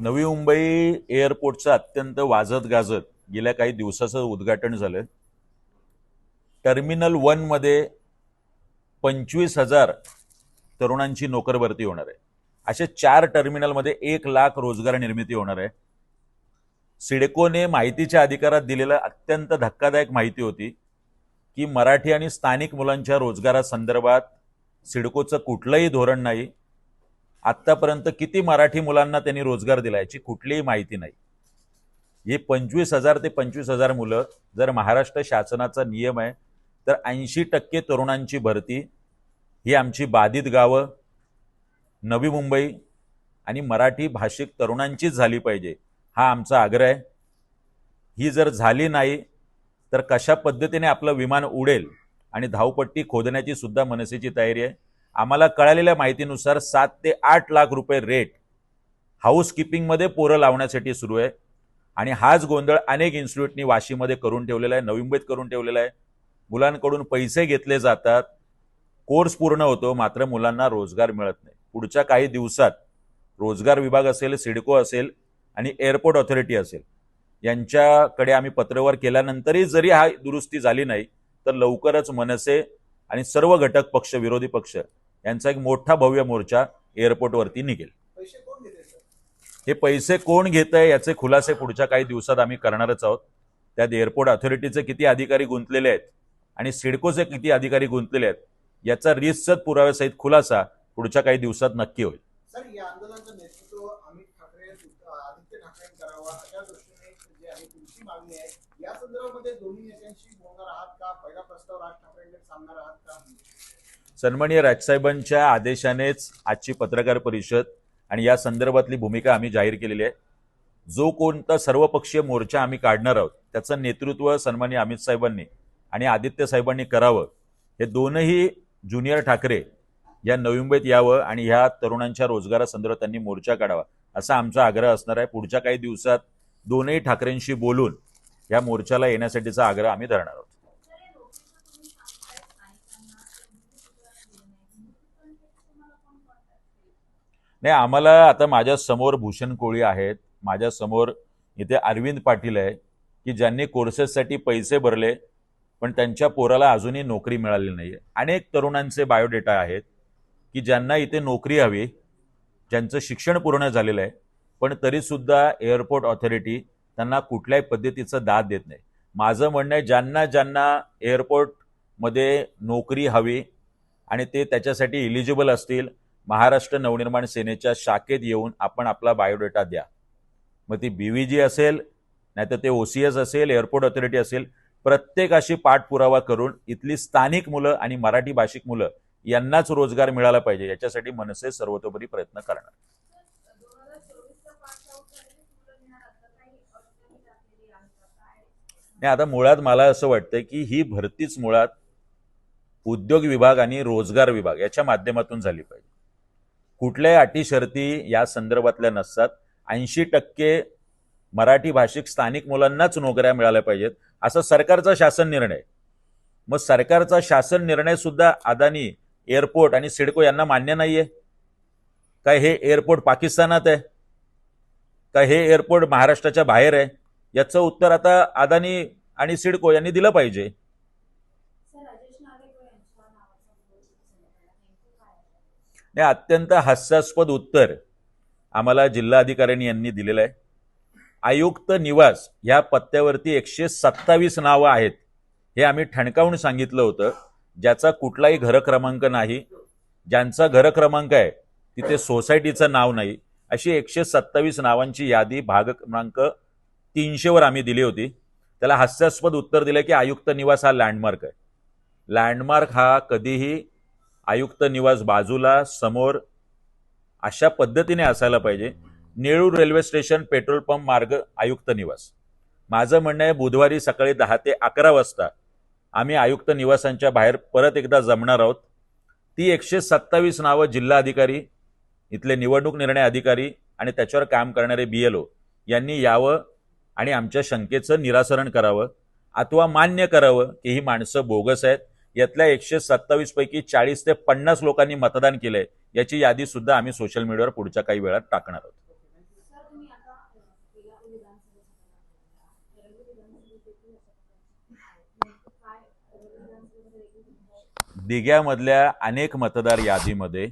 नवी मुंबई एअरपोर्टचं अत्यंत वाजत गाजत गेल्या काही दिवसाचं उद्घाटन झालं. टर्मिनल वनमध्ये पंचवीस हजार तरुणांची नोकरभरती होणार आहे. अशा चार टर्मिनलमध्ये एक लाख रोजगार निर्मिती होणार आहे. सिडकोने माहितीच्या अधिकारात दिलेलं अत्यंत धक्कादायक माहिती होती की मराठी आणि स्थानिक मुलांच्या रोजगारासंदर्भात सिडकोचं कुठलंही धोरण नाही. आत्तापर्यंत किती मराठी मुलांना त्यांनी रोजगार दिला याची कुठलीही माहिती नाही. हे पंचवीस हजार ते पंचवीस हजार मुलं जर महाराष्ट्र शासनाचा नियम आहे तर ऐंशी टक्के तरुणांची भरती ही आमची बाधित गावं नवी मुंबई आणि मराठी भाषिक तरुणांचीच झाली पाहिजे. हा आमचा आग्रह आहे. ही जर झाली नाही तर कशा पद्धतीने आपलं विमान उडेल आणि धावपट्टी खोदण्याची सुद्धा मनसेची तयारी आहे. आम्हाला कळालेल्या माहितीनुसार सात ते आठ लाख रुपये रेट हाऊसकीपिंगमध्ये पोरं लावण्यासाठी सुरू आहे. आणि हाच गोंधळ अनेक इन्स्टिट्यूटनी वाशीमध्ये करून ठेवलेला आहे नवी मुंबईत करून ठेवलेला आहे. मुलांकडून पैसे घेतले जातात. कोर्स पूर्ण होतो मात्र मुलांना रोजगार मिळत नाही. पुढच्या काही दिवसात रोजगार विभाग असेल सिडको असेल आणि एअरपोर्ट ऑथॉरिटी असेल. यांच्याकडे आम्ही पत्रव्यवहार केल्यानंतरही जरी हा दुरुस्ती झाली नाही तर लवकरच मनसे आणि सर्व घटक पक्ष विरोधी पक्ष यांचा एक मोठा भव्य मोर्चा एअरपोर्टवरती निघेल. हे पैसे कोण घेत आहे याचे खुलासे पुढच्या काही दिवसात आम्ही करणारच आहोत. त्यात एअरपोर्ट ऑथॉरिटीचे किती अधिकारी गुंतलेले आहेत आणि सिडकोचे किती अधिकारी गुंतलेले आहेत याचा रिसच पुराव्यासहित खुलासा पुढच्या काही दिवसात नक्की होईल सर या आंदोलनाचं नेतृत्व अमित ठाकरे आदित्य करावा. अशा दृष्टीने जे आहे तुमची मागणी आहे. या संदर्भामध्ये दोन्ही नेत्यांशी बोलणार आहात का? पहिला प्रस्ताव राज ठाकरेंकडे सांगणार आहात का? सन्माननीय राजसाहेबांच्या आदेशानेच आजची पत्रकार परिषद आणि या संदर्भातली भूमिका आम्ही जाहीर केलेली आहे. जो कोणता सर्वपक्षीय मोर्चा आम्ही काढणार आहोत त्याचं नेतृत्व सन्माननीय अमित साहेबांनी आणि आदित्य साहेबांनी करावं हे दोनही ज्युनियर ठाकरे या नवी मुंबईत यावं आणि ह्या तरुणांच्या रोजगारासंदर्भात त्यांनी मोर्चा काढावा. असा आमचा आग्रह असणार आहे. पुढच्या काही दिवसात दोनही ठाकरेंशी बोलून या मोर्चाला येण्यासाठीचा आग्रह आम्ही धरणार आहोत. नाही आम्हाला आता माझ्यासमोर भूषण कोळी आहेत. माझ्यासमोर इथे अरविंद पाटील आहे की ज्यांनी कोर्सेससाठी पैसे भरले पण त्यांच्या पोराला अजूनही नोकरी मिळाली नाही अनेक तरुणांचे बायोडेटा आहेत की ज्यांना इथे नोकरी हवी ज्यांचं शिक्षण पूर्ण झालेलं आहे पण तरीसुद्धा एअरपोर्ट ऑथॉरिटी त्यांना कुठल्याही पद्धतीचं दाद देत नाही. माझं म्हणणं आहे ज्यांना ज्यांना एअरपोर्टमध्ये नोकरी हवी आणि ते त्याच्यासाठी इलिजिबल असतील महाराष्ट्र नवनिर्माण सेनेच्या शाखेत येऊन आपण आपला बायोडेटा द्या. मग ती बी व्ही जी असेल नाहीतर ते ओ सी एस असेल एअरपोर्ट ऑथॉरिटी असेल प्रत्येकाशी पाठपुरावा करून इथली स्थानिक मुलं आणि मराठी भाषिक मुलं यांनाच रोजगार मिळाला पाहिजे. याच्यासाठी मनसे सर्वतोपरी प्रयत्न करणार. नाही आता मुळात मला असं वाटतं की ही भरतीच मुळात उद्योग विभाग आणि रोजगार विभाग याच्या माध्यमातून झाली पाहिजे. कुठल्याही अटी शर्ती या संदर्भातल्या नसतात. ऐंशी टक्के मराठी भाषिक स्थानिक मुलांनाच नोकऱ्या मिळाल्या पाहिजेत. असा सरकारचा शासन निर्णय. मग सरकारचा शासन निर्णय सुद्धा अदानी एअरपोर्ट आणि सिडको यांना मान्य नाहीये. काय हे एअरपोर्ट पाकिस्तानात आहे? का हे एअरपोर्ट महाराष्ट्राच्या बाहेर आहे? याचं उत्तर आता अदानी आणि सिडको यांनी दिलं पाहिजे. हे अत्यंत हास्यास्पद उत्तर आम्हाला जिल्हाधिकाऱ्यांनी यांनी दिलेलं आहे. आयुक्त निवास ह्या पत्त्यावरती एकशे सत्तावीस नावं आहेत. हे आम्ही ठणकावून सांगितलं होतं. ज्याचा कुठलाही घर क्रमांक नाही ज्यांचा घर क्रमांक आहे तिथे सोसायटीचं नाव नाही अशी एकशे सत्तावीस नावांची यादी भाग क्रमांक तीनशेवर आम्ही दिली होती. त्याला हास्यास्पद उत्तर दिलं की आयुक्त निवास हा लँडमार्क आहे. लँडमार्क हा कधीही आयुक्त निवास बाजूला समोर अशा पद्धतीने असायला पाहिजे. Nerul railway station petrol pump मार्ग आयुक्त निवास. माझं म्हणणं आहे बुधवारी सकाळी दहा ते अकरा वाजता आम्ही आयुक्त निवासांच्या बाहेर परत एकदा जमणार आहोत. ती एकशे सत्तावीस नावं जिल्हाधिकारी इथले निवडणूक निर्णय अधिकारी आणि त्याच्यावर काम करणारे बी एल ओ यांनी यावं आणि आमच्या शंकेचं निरासरण करावं अथवा मान्य करावं की ही माणसं बोगस आहेत. यातल्या एकशे सत्तावीस पैकी चाळीस ते पन्नास लोकांनी मतदान केलंय याची यादी सुद्धा आम्ही सोशल मीडियावर पुढच्या काही वेळात टाकणार आहोत. दिग्यामधल्या अनेक मतदार यादीमध्ये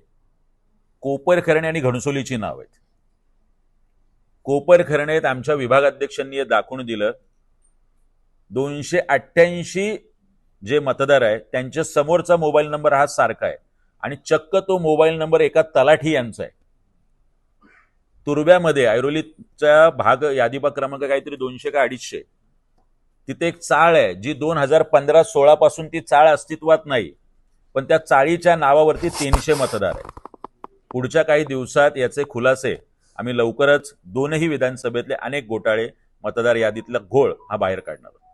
कोपरखरणे आणि घणसोलीची नाव आहेत. कोपरखरणेत आमच्या विभागाध्यक्षांनी दाखवून दिलं. दोनशे अठ्ठ्याऐंशी जे मतदार आहेत त्यांच्या समोरचा मोबाईल नंबर हा सारखा आहे. आणि चक्क तो मोबाईल नंबर एका तलाठी यांचा आहे. तुर्ब्यामध्ये ऐरोलीचा भाग यादीबा क्रमांक काहीतरी दोनशे का अडीचशे. तिथे एक चाळ आहे जी दोन हजार पंधरा सोळा पासून ती चाळ अस्तित्वात नाही. पण त्या चाळीच्या नावावरती तीनशे मतदार आहेत. पुढच्या काही दिवसात याचे खुलासे आम्ही लवकरच दोनही विधानसभेतले अनेक घोटाळे मतदार यादीतला घोळ हा बाहेर काढणार आहोत.